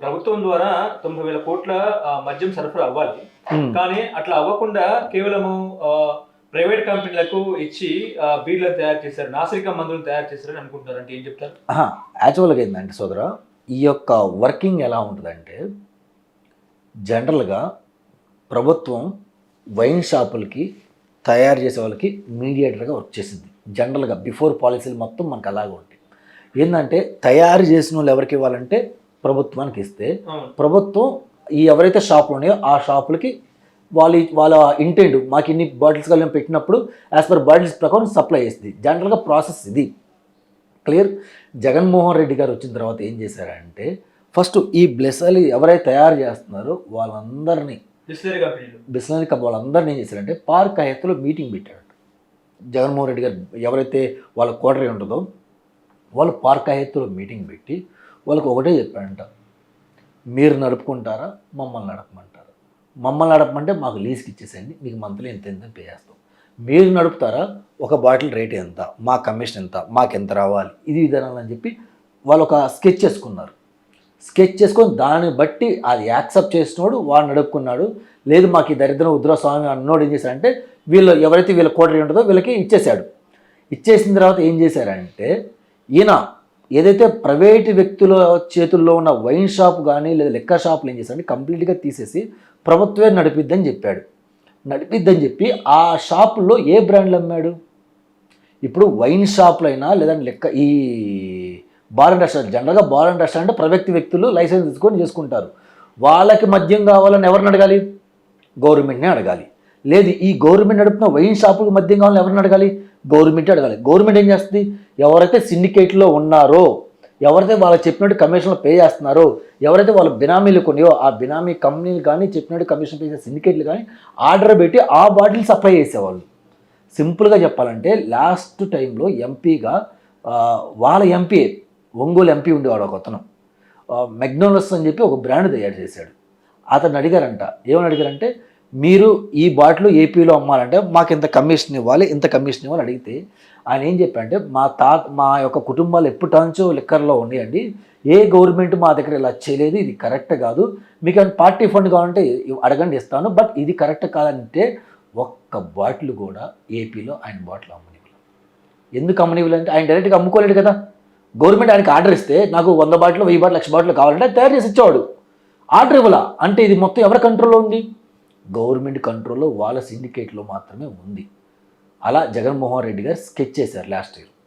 ప్రభుత్వం ద్వారా తొంభై వేల కోట్ల మద్యం సరఫరా అవ్వాలి. ఉమ్. కానీ అట్లా అవ్వకుండా కేవలము ప్రైవేట్ కంపెనీలకు ఇచ్చి ఆ, బీడ్లను తయారు చేశారు నాసిరిక మందులను తయారు చేశారని అనుకుంటున్నారు అంటే ఏం చెప్తారు? యాక్చువల్గా ఏంటంటే సోదర ఈ యొక్క వర్కింగ్ ఎలా ఉంటుందంటే జనరల్గా ప్రభుత్వం వైన్ షాపులకి తయారు చేసే వాళ్ళకి మీడియేటర్గా వర్క్ చేసింది. జనరల్గా బిఫోర్ పాలసీలు మొత్తం మనకు అలాగే ఉంటాయి. ఏంటంటే తయారు చేసిన వాళ్ళు ఎవరికి ఇవ్వాలంటే ప్రభుత్వానికి ఇస్తే ప్రభుత్వం ఈ ఎవరైతే షాపులు ఉన్నాయో ఆ షాపులకి వాళ్ళ వాళ్ళ ఇంటెంట్ మాకు ఇన్ని బాటిల్స్ కలిసి పెట్టినప్పుడు యాజ్ పర్ బాటిల్స్ ప్రకారం సప్లై చేస్తుంది. జనరల్గా ప్రాసెస్ ఇది. క్లియర్? జగన్మోహన్ రెడ్డి గారు వచ్చిన తర్వాత ఏం చేశారంటే ఫస్ట్ ఈ బ్లెస్సలు ఎవరైతే తయారు చేస్తున్నారో వాళ్ళందరినీ బిస్లరీ కప్ వాళ్ళందరినీ ఏం చేశారంటే పార్క్ హయత్తులో మీటింగ్ పెట్టాడు జగన్మోహన్ రెడ్డి గారు ఎవరైతే వాళ్ళ కోటరీ ఉంటుందో వాళ్ళు పార్క్ హయత్తులో మీటింగ్ పెట్టి వాళ్ళకి ఒకటే చెప్పాడంట మీరు నడుపుకుంటారా మమ్మల్ని నడపమంటారా. మమ్మల్ని నడపమంటే మాకు లీజ్కి ఇచ్చేసేయండి మీకు మంత్లీ ఎంత ఎంత పే చేస్తాం. మీరు నడుపుతారా ఒక బాటిల్ రేట్ ఎంత మా కమిషన్ ఎంత మాకు ఎంత రావాలి ఇది విధానాలు అని చెప్పి వాళ్ళు ఒక స్కెచ్ చేసుకున్నారు. స్కెచ్ చేసుకొని దాన్ని బట్టి అది యాక్సెప్ట్ చేసినోడు వాడు నడుపుకున్నాడు. లేదు మాకు ఈ దరిద్రం ఉద్ర స్వామి అన్నోడు ఏం చేశాడంటే వీళ్ళు ఎవరైతే వీళ్ళ కోటరీ ఉంటుందో వీళ్ళకి ఇచ్చేశాడు ఇచ్చేసిన తర్వాత ఏం చేశారంటే ఈయన ఏదైతే ప్రైవేటు వ్యక్తుల చేతుల్లో ఉన్న వైన్ షాప్ కానీ లేదా లెక్క షాపులు ఏం చేశారంటే కంప్లీట్గా తీసేసి ప్రభుత్వమే నడిపిద్దని చెప్పాడు. నడిపిద్దని చెప్పి ఆ షాపుల్లో ఏ బ్రాండ్లు అమ్మాడు? ఇప్పుడు వైన్ షాపులైనా లేదంటే లెక్క ఈ బార్ అండ్ రెస్టారెంట్ జనరల్గా బార్ అండ్ రెస్టారెంట్ ప్రైవేట్ వ్యక్తులు లైసెన్స్ తీసుకొని చేసుకుంటారు. వాళ్ళకి మద్యం కావాలని ఎవరిని అడగాలి? గవర్నమెంట్నే అడగాలి. లేదు ఈ గవర్నమెంట్ నడుపుతున్న వైన్ షాపులకు మద్యం కావాలని ఎవరిని అడగాలి? గవర్నమెంట్ అడగాలి. గవర్నమెంట్ ఏం చేస్తుంది? ఎవరైతే సిండికేట్లో ఉన్నారో ఎవరైతే వాళ్ళు చెప్పినట్టు కమిషన్లు పే చేస్తున్నారో ఎవరైతే వాళ్ళ బినామీలు కొనియో ఆ బినామీ కంపెనీలు కానీ చెప్పినట్టు కమిషన్ పే చేసే సిండికేట్లు కానీ ఆర్డర్ పెట్టి ఆ బాటిల్ సప్లై చేసేవాళ్ళు. సింపుల్గా చెప్పాలంటే లాస్ట్ టైంలో ఎంపీగా వాళ్ళ ఎంపీ ఒంగోలు ఎంపీ ఉండేవాడు ఒక అతను. మెగ్నోనస్ అని చెప్పి ఒక బ్రాండ్ తయారు చేశాడు. అతను అడిగారంట. ఏమని అడిగారంటే మీరు ఈ బాటిల్ ఏపీలో అమ్మాలంటే మాకు ఇంత కమిషన్ ఇవ్వాలి ఇంత కమిషన్ ఇవ్వాలి అడిగితే ఆయన ఏం చెప్పారంటే మా తా మా యొక్క కుటుంబాలు ఎప్పుడు లిక్కర్లో ఉన్నాయండి. ఏ గవర్నమెంట్ మా దగ్గర ఇలా చేయలేదు ఇది కరెక్ట్ కాదు. మీకు ఏమైనా పార్టీ ఫండ్ కావాలంటే అడగండి ఇస్తాను. బట్ ఇది కరెక్ట్ కాదంటే ఒక్క బాటిల్ కూడా ఏపీలో ఆయన బాటిల్ అమ్మనివ్వలేదు. ఎందుకు అమ్మనివ్వలేదు అంటే ఆయన డైరెక్ట్గా అమ్ముకోలేడు కదా. గవర్నమెంట్ ఆయనకి ఆర్డర్ ఇస్తే నాకు వంద బాటిల్ వెయ్యి బాటిల్ లక్ష బాటిల్ కావాలంటే తయారు చేసి ఇచ్చేవాడు. ఆర్డర్ ఇవ్వాల? అంటే ఇది మొత్తం ఎవరి కంట్రోల్లో ఉంది? గవర్నమెంట్ కంట్రోల్లో వాళ్ళ సిండికేట్లో మాత్రమే ఉంది. అలా జగన్మోహన్ రెడ్డి గారు స్కెచ్ చేశారు లాస్ట్ ఇయర్.